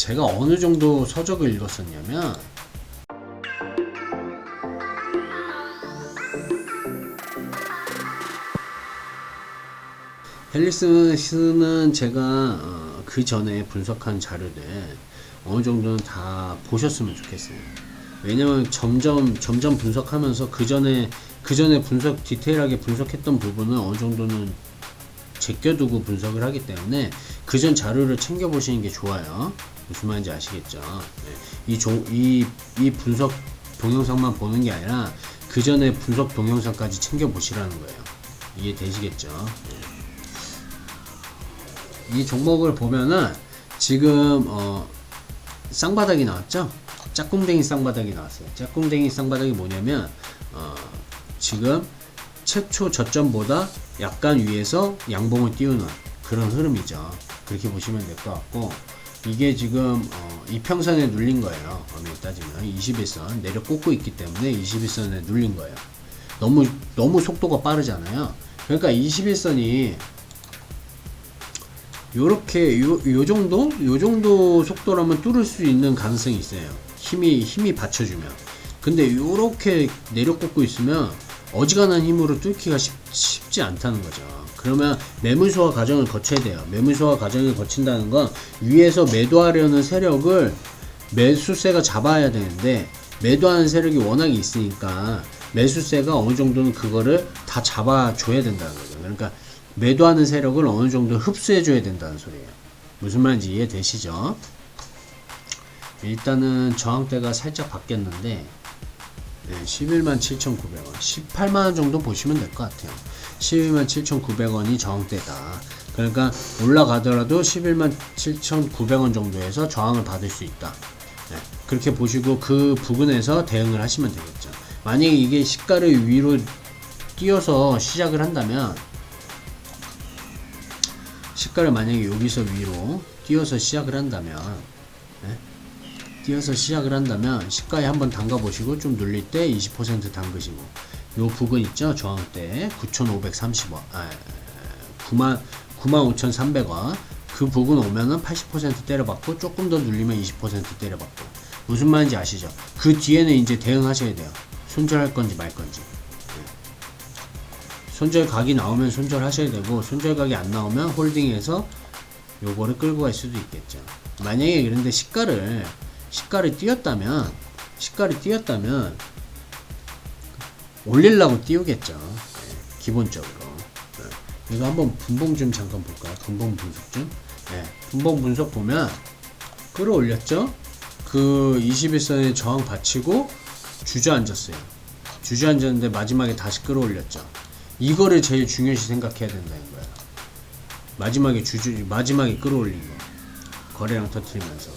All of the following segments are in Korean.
제가 어느 정도 서적을 읽었었냐면 헬리스는 제가 어, 그 전에 분석한 자료들 어느 정도는 다 보셨으면 좋겠어요. 왜냐면 점점 점점 분석하면서 그 전에 그 전에 분석 디테일하게 분석했던 부분은 어느 정도는 제껴두고 분석을 하기 때문에 그 전 자료를 챙겨 보시는 게 좋아요. 무슨 말인지 아시겠죠? 네. 이, 조, 이, 이 분석 동영상만 보는 게 아니라 그 전에 분석 동영상까지 챙겨 보시라는 거예요. 이해 되시겠죠? 네. 이 종목을 보면은 지금 어 쌍바닥이 나왔죠? 짝꿍댕이 쌍바닥이 나왔어요. 짝꿍댕이 쌍바닥이 뭐냐면 어 지금 최초 저점보다 약간 위에서 양봉을 띄우는 그런 흐름이죠. 그렇게 보시면 될 것 같고 이게 지금 어 이평선에 눌린 거예요. 엄밀히 따지면 21선 내려 꽂고 있기 때문에 21선에 눌린 거예요. 너무 너무 속도가 빠르잖아요. 그러니까 21선이 요렇게 요, 요 정도 요 정도 속도라면 뚫을 수 있는 가능성이 있어요. 힘이 힘이 받쳐주면. 근데 요렇게 내려 꽂고 있으면 어지간한 힘으로 뚫기가 쉽, 쉽지 않다는 거죠. 그러면 매물소화 과정을 거쳐야 돼요. 매물소화 과정을 거친다는 건 위에서 매도하려는 세력을 매수세가 잡아야 되는데 매도하는 세력이 워낙에 있으니까 매수세가 어느 정도는 그거를 다 잡아줘야 된다는 거죠. 그러니까 매도하는 세력을 어느 정도 흡수해줘야 된다는 소리예요. 무슨 말인지 이해되시죠? 일단은 저항대가 살짝 바뀌었는데 네, 11만 7,900원, 18만원 정도 보시면 될 것 같아요. 11만 7,900원이 저항대다. 그러니까 올라가더라도 11만 7,900원 정도에서 저항을 받을 수 있다. 네, 그렇게 보시고 그 부분에서 대응을 하시면 되겠죠. 만약에 이게 시가를 위로 띄어서 시작을 한다면 시가를 만약에 여기서 위로 띄어서 시작을 한다면 네? 띄어서 시작을 한다면 시가에 한번 담가 보시고 좀 눌릴 때 20% 담그시고 요 부근 있죠? 저항대. 9,530원. 아, 9만 95,300원. 그 부근 오면은 80% 때려받고 조금 더 눌리면 20% 때려받고. 무슨 말인지 아시죠? 그 뒤에는 이제 대응하셔야 돼요. 손절할 건지 말 건지. 손절 각이 나오면 손절하셔야 되고 손절 각이 안 나오면 홀딩해서 요거를 끌고 갈 수도 있겠죠. 만약에 그런데 시가를 시가를 띄었다면 시가를 띄었다면 올리려고 띄우겠죠. 네, 기본적으로. 네. 이거 한번 분봉 좀 잠깐 볼까요? 분봉 분석 좀. 네, 분봉 분석 보면 끌어올렸죠. 그 21선에 저항 받치고 주저앉았어요. 주저앉았는데 마지막에 다시 끌어올렸죠. 이거를 제일 중요시 생각해야 된다는 거야. 마지막에 주주 마지막에 끌어올린 거 거래량 터트리면서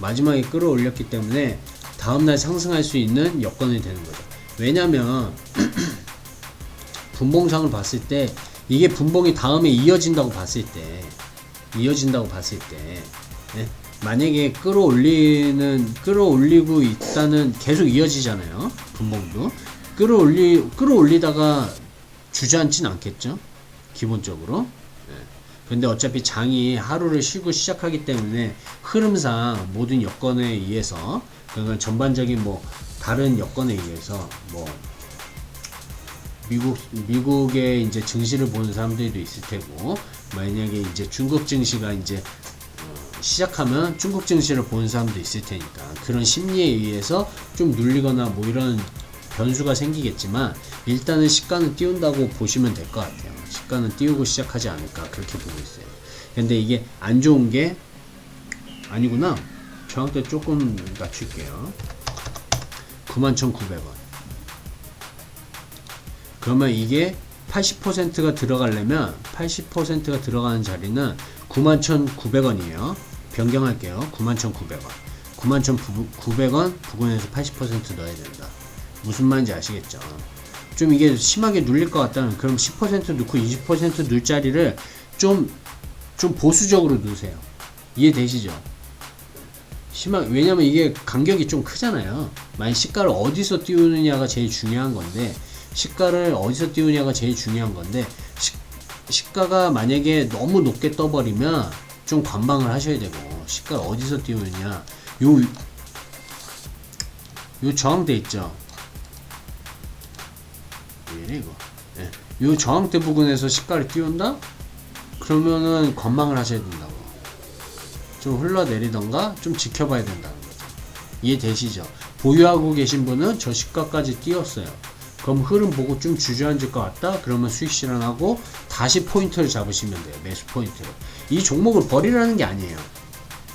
마지막에 끌어올렸기 때문에 다음날 상승할 수 있는 여건이 되는 거죠. 왜냐면 분봉상을 봤을 때 이게 분봉이 다음에 이어진다고 봤을 때 이어진다고 봤을 때 예? 만약에 끌어올리는 끌어올리고 있다는 계속 이어지잖아요. 분봉도 끌어올리 끌어올리다가 주저앉진 않겠죠. 기본적으로. 예. 근데 어차피 장이 하루를 쉬고 시작하기 때문에 흐름상 모든 여건에 의해서 그러니까 전반적인 뭐 다른 여건에 의해서 뭐 미국 미국의 이제 증시를 보는 사람들도 있을 테고 만약에 이제 중국 증시가 이제 어, 시작하면 중국 증시를 보는 사람도 있을 테니까 그런 심리에 의해서 좀 눌리거나 뭐 이런 변수가 생기겠지만 일단은 시가는 띄운다고 보시면 될 것 같아요. 시가는 띄우고 시작하지 않을까 그렇게 보고 있어요. 근데 이게 안 좋은 게 아니구나. 저항대 조금 낮출게요. 91,900원. 그러면 이게 80%가 들어가려면 80%가 들어가는 자리는 91,900원이에요. 변경할게요. 91,900원. 91,900원 부근에서 80% 넣어야 된다. 무슨 말인지 아시겠죠? 좀 이게 심하게 눌릴 것 같다면 그럼 10% 넣고 20% 넣을 자리를 좀, 좀 보수적으로 넣으세요. 이해되시죠? 심하, 왜냐면 이게 간격이 좀 크잖아요. 만약 시가를 어디서 띄우느냐가 제일 중요한 건데, 시가를 어디서 띄우냐가 제일 중요한 건데, 시, 시가가 만약에 너무 높게 떠버리면, 좀 관망을 하셔야 되고 시가를 어디서 띄우느냐 요, 요 저항대 있죠 왜 이거 예. 요 저항대 부근에서 시가를 띄운다? 그러면은 관망을 하셔야 된다고 좀 흘러내리던가 좀 지켜봐야 된다는 거죠 이해되시죠? 보유하고 계신 분은 저 시가까지 띄웠어요 그럼 흐름 보고 좀 주저앉을 것 같다? 그러면 수익 실현하고 다시 포인트를 잡으시면 돼요. 매수 포인트를. 이 종목을 버리라는 게 아니에요.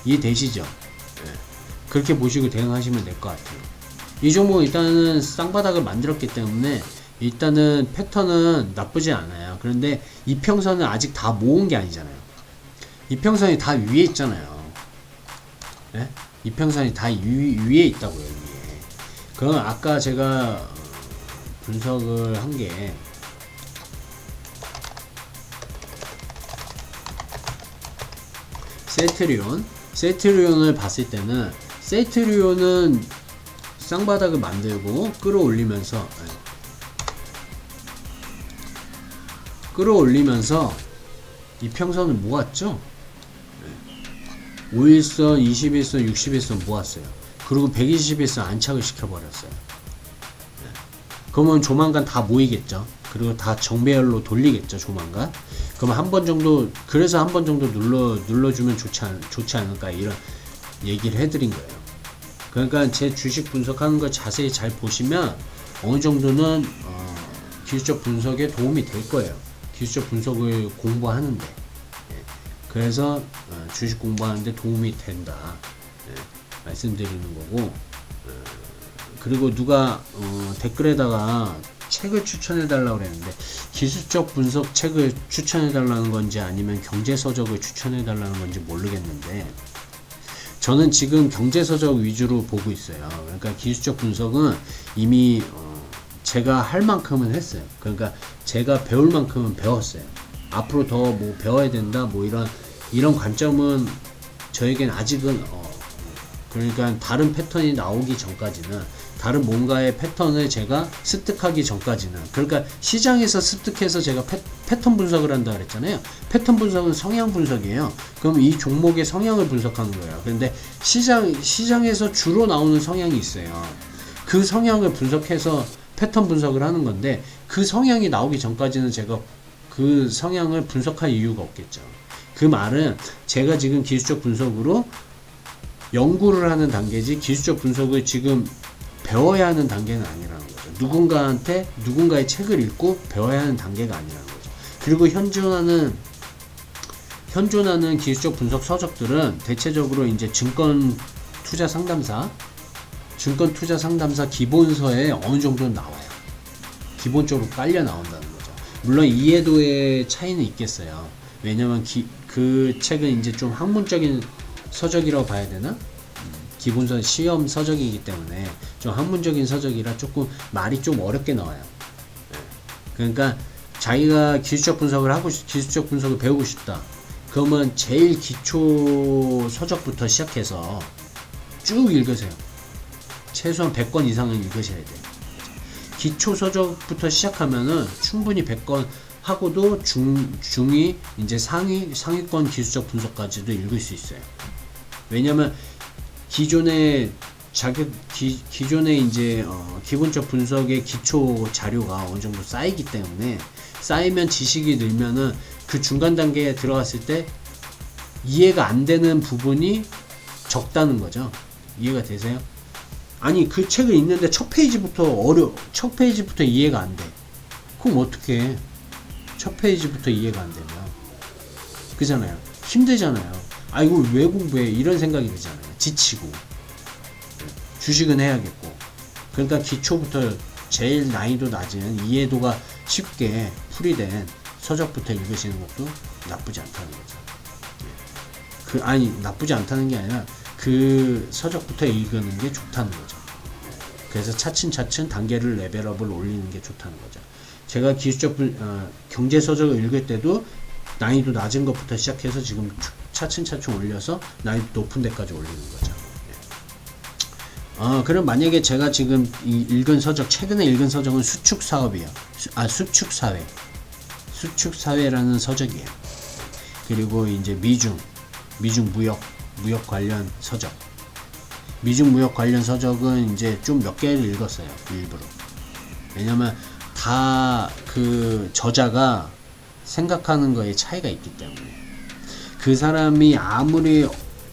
이해되시죠? 예. 그렇게 보시고 대응하시면 될 것 같아요. 이 종목은 일단은 쌍바닥을 만들었기 때문에 일단은 패턴은 나쁘지 않아요. 그런데 이평선은 아직 다 모은 게 아니잖아요. 이평선이 다 위에 있잖아요. 예? 이평선이 다 위, 위에 있다고요, 위에. 그건 아까 제가 분석을 한 게 세트리온 세트리온을 봤을 때는 세트리온은 쌍바닥을 만들고 끌어올리면서 끌어올리면서 이평선을 모았죠 5일선, 21선, 61선 모았어요 그리고 121선 안착을 시켜버렸어요 그러면 조만간 다 모이겠죠. 그리고 다 정배열로 돌리겠죠, 조만간. 그럼 한 번 정도, 그래서 한 번 정도 눌러, 눌러주면 좋지, 않, 좋지 않을까, 이런 얘기를 해드린 거예요. 그러니까 제 주식 분석하는 걸 자세히 잘 보시면 어느 정도는, 어, 기술적 분석에 도움이 될 거예요. 기술적 분석을 공부하는데. 예. 그래서, 어, 주식 공부하는데 도움이 된다. 예. 말씀드리는 거고. 그리고 누가 어, 댓글에다가 책을 추천해 달라고 그랬는데 기술적 분석 책을 추천해 달라는 건지 아니면 경제 서적을 추천해 달라는 건지 모르겠는데 저는 지금 경제 서적 위주로 보고 있어요. 그러니까 기술적 분석은 이미 어, 제가 할 만큼은 했어요. 그러니까 제가 배울 만큼은 배웠어요. 앞으로 더 뭐 배워야 된다 뭐 이런 이런 관점은 저에겐 아직은 어, 그러니까 다른 패턴이 나오기 전까지는 다른 뭔가의 패턴을 제가 습득하기 전까지는 그러니까 시장에서 습득해서 제가 패, 패턴 분석을 한다 그랬잖아요 패턴 분석은 성향 분석이에요 그럼 이 종목의 성향을 분석하는 거예요 그런데 시장 시장에서 주로 나오는 성향이 있어요 그 성향을 분석해서 패턴 분석을 하는 건데 그 성향이 나오기 전까지는 제가 그 성향을 분석할 이유가 없겠죠 그 말은 제가 지금 기술적 분석으로 연구를 하는 단계지 기술적 분석을 지금 배워야 하는 단계는 아니라는 거죠. 누군가한테 누군가의 책을 읽고 배워야 하는 단계가 아니라는 거죠. 그리고 현존하는 현존하는 기술적 분석 서적들은 대체적으로 이제 증권 투자 상담사, 증권 투자 상담사 기본서에 어느 정도는 나와요. 기본적으로 깔려 나온다는 거죠. 물론 이해도의 차이는 있겠어요. 왜냐면 기, 그 책은 이제 좀 학문적인 서적이라고 봐야 되나? 기본서 시험 서적이기 때문에 좀 학문적인 서적이라 조금 말이 좀 어렵게 나와요. 예. 그러니까 자기가 기술적 분석을 하고 기술적 분석을 배우고 싶다. 그러면 제일 기초 서적부터 시작해서 쭉 읽으세요. 최소한 100권 이상은 읽으셔야 돼요. 기초 서적부터 시작하면은 충분히 100권 하고도 중, 중위, 이제 상위, 상위권 기술적 분석까지도 읽을 수 있어요. 왜냐면 기존의 자격 기, 기존의 이제 어, 기본적 분석의 기초 자료가 어느 정도 쌓이기 때문에 쌓이면 지식이 늘면은 그 중간 단계에 들어갔을 때 이해가 안 되는 부분이 적다는 거죠. 이해가 되세요? 아니 그 책을 읽는데 첫 페이지부터 어려 첫 페이지부터 이해가 안 돼. 그럼 어떻게 해? 첫 페이지부터 이해가 안 되면 그잖아요. 힘들잖아요. 아 이거 왜 공부해 이런 생각이 들잖아요 지치고 주식은 해야겠고 그러니까 기초부터 제일 난이도 낮은 이해도가 쉽게 풀이된 서적부터 읽으시는 것도 나쁘지 않다는 거죠 그 아니 나쁘지 않다는 게 아니라 그 서적부터 읽는 게 좋다는 거죠 그래서 차츰차츰 단계를 레벨업을 올리는 게 좋다는 거죠 제가 기술적 어, 경제 서적을 읽을 때도 난이도 낮은 것부터 시작해서 지금 차츰차츰 올려서 난이도 높은 데까지 올리는 거죠. 어, 그럼 만약에 제가 지금 이 읽은 서적, 최근에 읽은 서적은 수축 사업이에요. 수, 아, 수축 사회. 수축 사회라는 서적이에요. 그리고 이제 미중, 미중 무역 무역 관련 서적. 미중 무역 관련 서적은 이제 좀 몇 개를 읽었어요. 일부러. 왜냐면 다 그 저자가 생각하는 거에 차이가 있기 때문에 그 사람이 아무리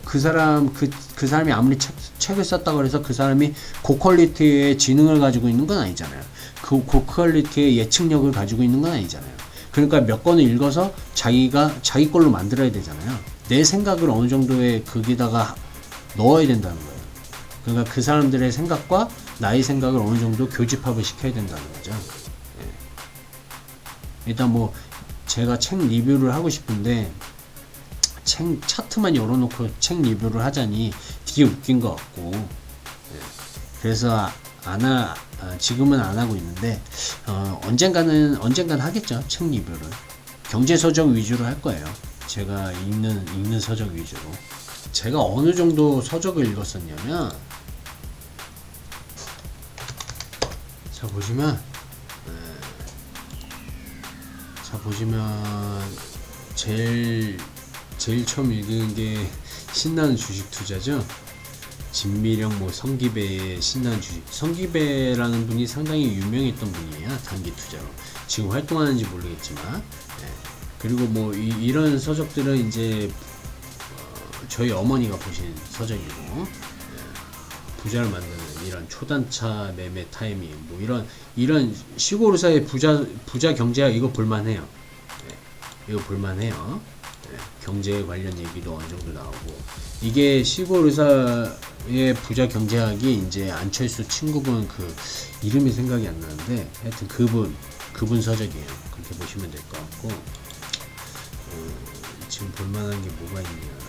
그 사람 그, 그 사람이 아무리 책, 책을 썼다고 해서 그 사람이 고퀄리티의 지능을 가지고 있는 건 아니잖아요. 그 고퀄리티의 예측력을 가지고 있는 건 아니잖아요. 그러니까 몇 권을 읽어서 자기가 자기 걸로 만들어야 되잖아요. 내 생각을 어느 정도의 거기다가 넣어야 된다는 거예요. 그러니까 그 사람들의 생각과 나의 생각을 어느 정도 교집합을 시켜야 된다는 거죠. 예. 일단 뭐 제가 책 리뷰를 하고 싶은데 책 차트만 열어놓고 책 리뷰를 하자니 되게 웃긴 것 같고 예. 그래서 안 하, 아, 지금은 안 하고 있는데 어, 언젠가는 언젠가는 하겠죠 책 리뷰를 경제 서적 위주로 할 거예요 제가 읽는 읽는 서적 위주로 제가 어느 정도 서적을 읽었었냐면 자 보시면 네. 자 보시면 제일 제일 처음 읽은 게 신나는 주식 투자죠. 진미령 뭐 성기배의 신나는 주식 성기배라는 분이 상당히 유명했던 분이에요 단기 투자로 지금 활동하는지 모르겠지만 예. 그리고 뭐 이, 런 서적들은 이제 어, 저희 어머니가 보신 서적이고 예. 부자를 만드는 이런 초단차 매매 타이밍 뭐 이런 이런 시골 의사의 부자 부자 경제학 이거 볼만해요. 예. 이거 볼만해요. 예. 경제 관련 얘기도 어느 정도 나오고. 이게 시골 의사의 부자 경제학이 이제 안철수 친구분 그 이름이 생각이 안 나는데 하여튼 그분 그분 서적이에요. 그렇게 보시면 될 것 같고. 어, 지금 볼만한 게 뭐가 있냐.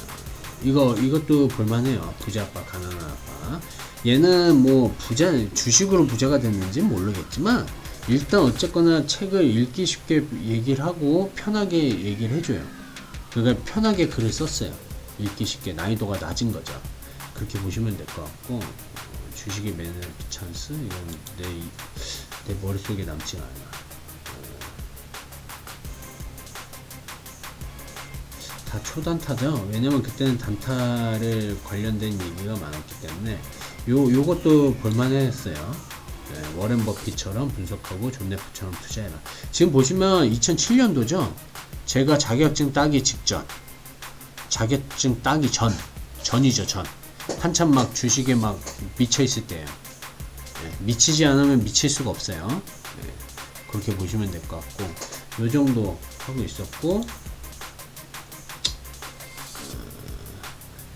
이거 이것도 볼만해요. 부자 아빠 가난한 아빠 얘는 뭐 부자 주식으로 부자가 됐는지 모르겠지만 일단 어쨌거나 책을 읽기 쉽게 얘기를 하고 편하게 얘기를 해줘요 그러니까 편하게 글을 썼어요 읽기 쉽게 난이도가 낮은 거죠. 그렇게 보시면 될 것 같고 어, 주식의 매너 찬스 이건 내, 내 머릿속에 남지가 않아. 어, 다 초단타죠. 왜냐면 그때는 단타를 관련된 얘기가 많았기 때문에 요 요것도 볼만했어요. 네, 워렌 버핏처럼 분석하고 존 네프처럼 투자해라. 지금 보시면 2007년도죠. 제가 자격증 따기 직전 자격증 따기 전 전이죠 전 한참 막 주식에 막 미쳐 있을 때예요 네, 미치지 않으면 미칠 수가 없어요 네, 그렇게 보시면 될 것 같고 요 정도 하고 있었고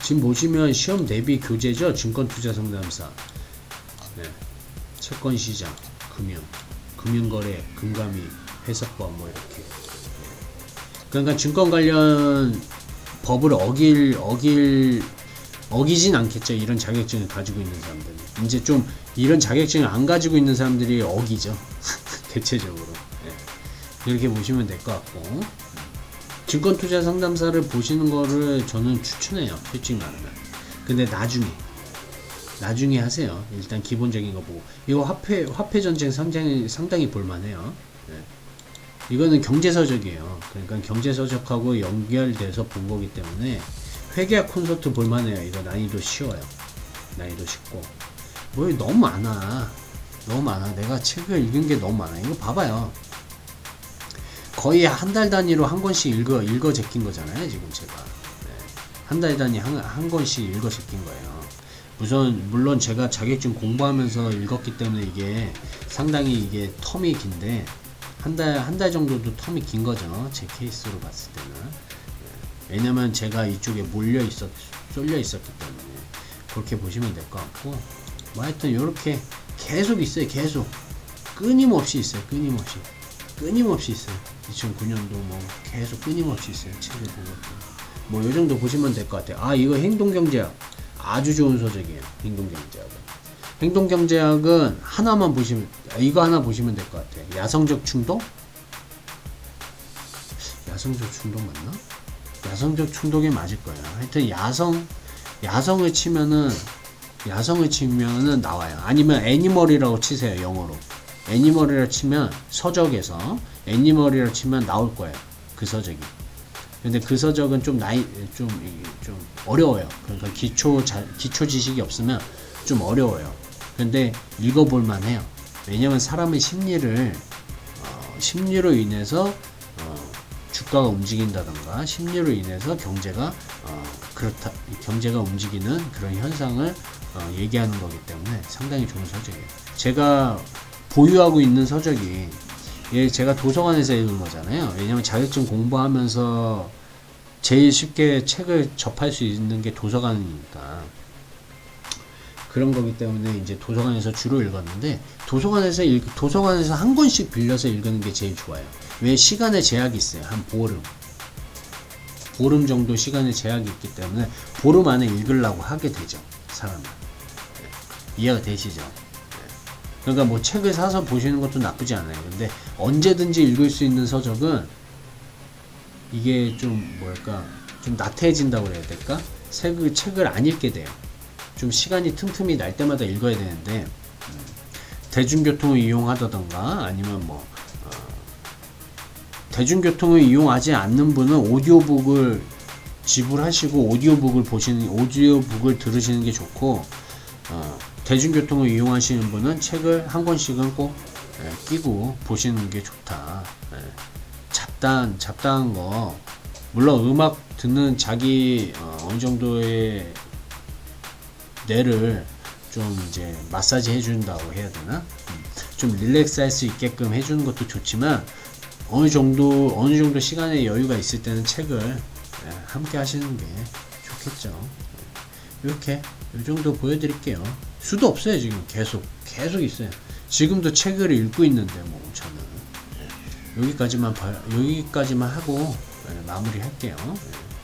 지금 보시면 시험 대비 교재죠 증권투자 상담사 네, 채권 시장 금융 금융거래 금감위 회사법 뭐 이렇게 네. 그러니까 증권 관련 법을 어길 어길 어기진 않겠죠. 이런 자격증을 가지고 있는 사람들은 이제 좀 이런 자격증을 안 가지고 있는 사람들이 어기죠. 대체적으로 네. 이렇게 보시면 될 것 같고 증권 투자 상담사를 보시는 거를 저는 추천해요. 솔직히 말하면. 근데 나중에 나중에 하세요. 일단 기본적인 거 보고 이거 화폐 화폐 전쟁 상당히 상당히 볼만해요. 네. 이거는 경제서적이에요. 그러니까 경제서적하고 연결돼서 본 거기 때문에 회계학 콘서트 볼만해요. 이거 난이도 쉬워요. 난이도 쉽고. 뭐 너무 많아. 너무 많아. 내가 책을 읽은 게 너무 많아. 이거 봐봐요. 거의 한 달 단위로 한 권씩 읽어, 읽어 제낀 거잖아요. 지금 제가. 네. 한달 단위 한, 한 권씩 읽어 제낀 거예요. 우선, 물론 제가 자격증 공부하면서 읽었기 때문에 이게 상당히 이게 텀이 긴데, 한 달, 한 달 정도도 텀이 긴 거죠. 제 케이스로 봤을 때는. 예. 왜냐면 제가 이쪽에 몰려 있었, 쏠려 있었기 때문에. 그렇게 보시면 될 것 같고. 뭐 하여튼, 요렇게 계속 있어요. 계속. 끊임없이 있어요. 끊임없이. 끊임없이 있어요. 2009년도 뭐 계속 끊임없이 있어요. 책을 보고. 뭐, 요 정도 보시면 될 것 같아요. 아, 이거 행동경제학. 아주 좋은 서적이에요. 행동경제학은. 행동경제학은 하나만 보시면 이거 하나 보시면 될 것 같아요. 야성적 충동? 야성적 충동 맞나? 야성적 충동이 맞을 거예요. 하여튼 야성 야성을 치면은 야성을 치면은 나와요. 아니면 애니멀이라고 치세요. 영어로. 애니멀이라 치면 서적에서 애니멀이라 치면 나올 거예요. 그 서적이. 근데 그 서적은 좀 나이 좀, 좀 어려워요. 그러니까 기초 자, 기초 지식이 없으면 좀 어려워요. 근데 읽어볼 만해요. 왜냐면 사람의 심리를 어, 심리로 인해서 어, 주가가 움직인다던가 심리로 인해서 경제가 어, 그렇다 경제가 움직이는 그런 현상을 어, 얘기하는 거기 때문에 상당히 좋은 서적이에요. 제가 보유하고 있는 서적이 예, 제가 도서관에서 읽은 거잖아요. 왜냐면 자격증 공부하면서 제일 쉽게 책을 접할 수 있는 게 도서관이니까. 그런 거기 때문에 이제 도서관에서 주로 읽었는데 도서관에서 읽, 도서관에서 한 권씩 빌려서 읽는 게 제일 좋아요. 왜 시간에 제약이 있어요. 한 보름. 보름 정도 시간에 제약이 있기 때문에 보름 안에 읽으려고 하게 되죠. 사람은. 예. 이해가 되시죠? 그러니까 뭐 책을 사서 보시는 것도 나쁘지 않아요. 근데 언제든지 읽을 수 있는 서적은 이게 좀 뭐랄까 좀 나태해진다고 그래야 될까? 책을 책을 안 읽게 돼요. 좀 시간이 틈틈이 날 때마다 읽어야 되는데 음, 대중교통을 이용하다던가 아니면 뭐 어, 대중교통을 이용하지 않는 분은 오디오북을 지불하시고 오디오북을 보시는 오디오북을 들으시는 게 좋고 어, 대중교통을 이용하시는 분은 책을 한 권씩은 꼭 예, 끼고 보시는 게 좋다. 예. 잡단 잡다한 거 물론 음악 듣는 자기 어, 어느 정도의 뇌를 좀 이제 마사지 해준다고 해야 되나? 음, 좀 릴렉스 할 수 있게끔 해주는 것도 좋지만 어느 정도 어느 정도 시간의 여유가 있을 때는 책을 예, 함께 하시는 게 좋겠죠. 예. 이렇게 이 정도 보여드릴게요. 수도 없어요 지금 계속 계속 있어요. 지금도 책을 읽고 있는데 뭐 저는 예. 여기까지만 봐 여기까지만 하고 예, 마무리할게요. 예.